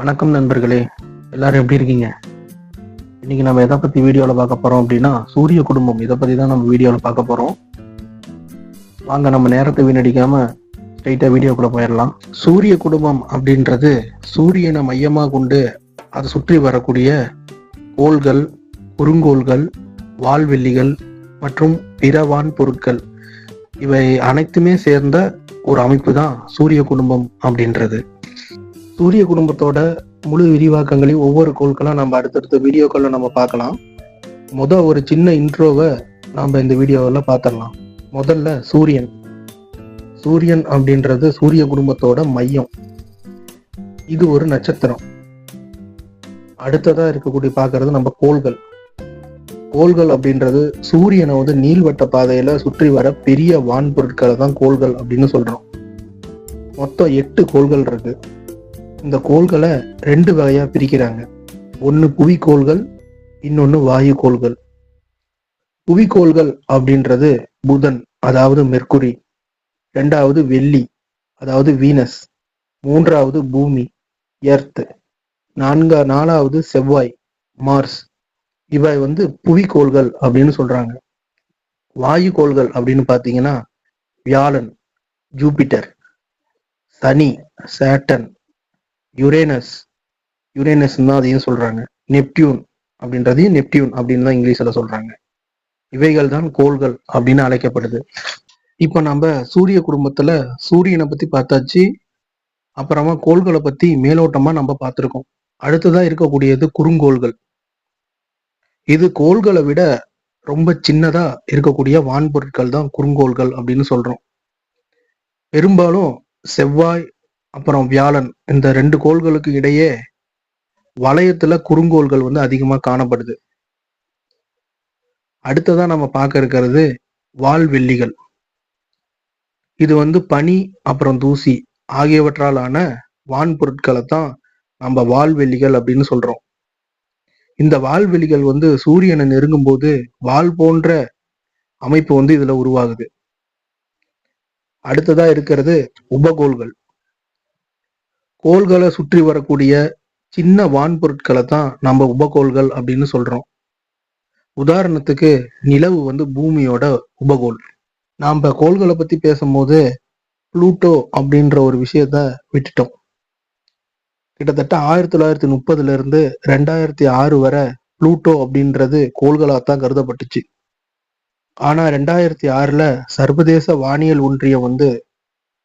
வணக்கம் நண்பர்களே எல்லாரும் எப்படி இருக்கீங்க? இன்னைக்கு நம்ம எதை பத்தி வீடியோவில் பார்க்க போறோம் அப்படின்னா சூரிய குடும்பம். இதை பத்தி தான் நம்ம வீடியோவில் பார்க்க போறோம். வாங்க நம்ம நேரத்தை வீணடிக்காம ஸ்ட்ரைட்டா வீடியோக்குள்ள போயிடலாம். சூரிய குடும்பம் அப்படின்றது சூரியனை மையமாக கொண்டு அதை சுற்றி வரக்கூடிய கோள்கள் குறுங்கோள்கள் வால்வெள்ளிகள் மற்றும் பிற வான் பொருட்கள். இவை அனைத்துமே சேர்ந்த ஒரு அமைப்பு தான் சூரிய குடும்பம் அப்படின்றது. சூரிய குடும்பத்தோட முழு விரிவாக்கங்களையும் ஒவ்வொரு கோள்களா நம்ம அடுத்தடுத்த வீடியோக்களில் நம்ம பார்க்கலாம். முத ஒரு சின்ன இன்ட்ரோவை நாம இந்த வீடியோவில் பார்த்துடலாம் முதல்ல சூரியன். சூரியன் அப்படின்றது சூரிய குடும்பத்தோட மையம். இது ஒரு நட்சத்திரம். அடுத்ததா இருக்கக்கூடிய பார்க்கறது நம்ம கோள்கள். கோள்கள் அப்படின்றது சூரியனை வந்து நீள்வட்ட பாதையில சுற்றி வர பெரிய வான் பொருட்களை தான் கோள்கள் அப்படின்னு சொல்றோம். மொத்தம் எட்டு கோள்கள் இருக்கு. இந்த கோள்களை ரெண்டு வகையாக பிரிக்கிறாங்க. ஒன்று புவிக்கோள்கள் இன்னொன்று வாயு கோள்கள் புவிக்கோள்கள் அப்படின்றது புதன் அதாவது மெர்க்குரி ரெண்டாவது வெள்ளி அதாவது வீனஸ். மூன்றாவது பூமி எர்த். நான்கா நாலாவது செவ்வாய் மார்ஸ். இவை வந்து புவிக்கோள்கள் அப்படின்னு சொல்றாங்க. வாயு கோள்கள் அப்படின்னு பார்த்தீங்கன்னா வியாழன் ஜூபிட்டர். சனி சேட்டன் யுரேனஸ் யுரேனஸ் தான் அதையும் சொல்றாங்க. நெப்டியூன் அப்படின்றதையும் நெப்டியூன் அப்படின்னு தான் இங்கிலீஷ்ல சொல்றாங்க. இவைகள் தான் கோள்கள் அப்படின்னு அழைக்கப்படுது. இப்போ நம்ம சூரிய குடும்பத்துல சூரியனை பத்தி பார்த்தாச்சு. அப்புறமா கோள்களை பத்தி மேலோட்டமா நம்ம பார்த்துருக்கோம். அடுத்ததா இருக்கக்கூடியது குறுங்கோள்கள். இது கோள்களை விட ரொம்ப சின்னதா இருக்கக்கூடிய வான் பொருட்கள் தான் குறுங்கோள்கள் அப்படின்னு சொல்றோம். பெரும்பாலும் செவ்வாய் அப்புறம் வியாழன் இந்த ரெண்டு கோள்களுக்கு இடையே வளையத்துல குறுங்கோள்கள் வந்து அதிகமா காணப்படுது. அடுத்ததா நம்ம பார்க்க இருக்கிறது வால்வெள்ளிகள். இது வந்து பனி அப்புறம் தூசி ஆகியவற்றால் ஆன வான் பொருட்களை தான் நம்ம வால்வெள்ளிகள் அப்படின்னு சொல்றோம். இந்த வால்வெளிகள் வந்து சூரியனை நெருங்கும் போது வால் போன்ற அமைப்பு வந்து இதுல உருவாகுது. அடுத்ததா இருக்கிறது உபகோள்கள். கோள்களை சுற்றி வரக்கூடிய சின்ன வான் பொருட்களை தான் நம்ம உபகோள்கள் அப்படின்னு சொல்றோம். உதாரணத்துக்கு நிலவு வந்து பூமியோட உபகோள். நாம் கோள்களை பத்தி பேசும்போது புளூட்டோ அப்படின்ற ஒரு விஷயத்த விட்டுட்டோம். கிட்டத்தட்ட ஆயிரத்தி தொள்ளாயிரத்தி முப்பதுல இருந்து ரெண்டாயிரத்தி ஆறு வரை புளூட்டோ அப்படின்றது கோள்களாத்தான் கருதப்பட்டுச்சு. ஆனா ரெண்டாயிரத்தி ஆறுல சர்வதேச வானியல் ஒன்றியம் வந்து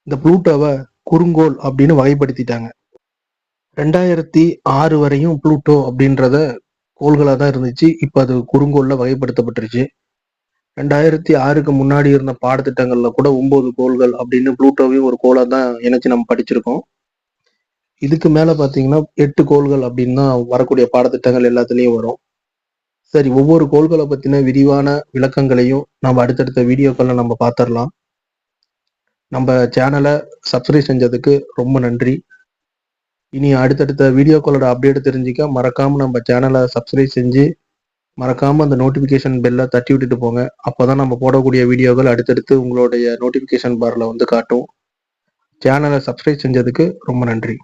இந்த புளூட்டோவை குறுங்கோல் அப்படின்னு வகைப்படுத்திட்டாங்க. ரெண்டாயிரத்தி ஆறு வரையும் புளூட்டோ அப்படின்றத கோள்களாக தான் இருந்துச்சு. இப்போ அது குறுங்கோலில் வகைப்படுத்தப்பட்டுருச்சு. ரெண்டாயிரத்தி ஆறுக்கு முன்னாடி இருந்த பாடத்திட்டங்கள்ல கூட ஒன்பது கோள்கள் அப்படின்னு புளூட்டோவையும் ஒரு கோளாக தான் இணைச்சு நம்ம படிச்சிருக்கோம். இதுக்கு மேலே பார்த்தீங்கன்னா எட்டு கோள்கள் அப்படின்னு தான் வரக்கூடிய பாடத்திட்டங்கள் எல்லாத்துலேயும் வரும். சரி ஒவ்வொரு கோள்களை பற்றின விரிவான விளக்கங்களையும் நம்ம அடுத்தடுத்த வீடியோக்களில் நம்ம பார்த்துடலாம் நம்ம சேனலை சப்ஸ்கிரைப் செஞ்சதுக்கு ரொம்ப நன்றி. இனி அடுத்தடுத்த வீடியோக்களோட அப்டேட் தெரிஞ்சுக்க மறக்காம நம்ம சேனலை சப்ஸ்கிரைப் செஞ்சு மறக்காம அந்த நோட்டிபிகேஷன் பெல்லை தட்டி விட்டுட்டு போங்க. அப்போதான் நம்ம போடக்கூடிய வீடியோக்கள் அடுத்தடுத்து உங்களுடைய நோட்டிபிகேஷன் பார்ல வந்து காட்டும். சேனலை சப்ஸ்கிரைப் செஞ்சதுக்கு ரொம்ப நன்றி.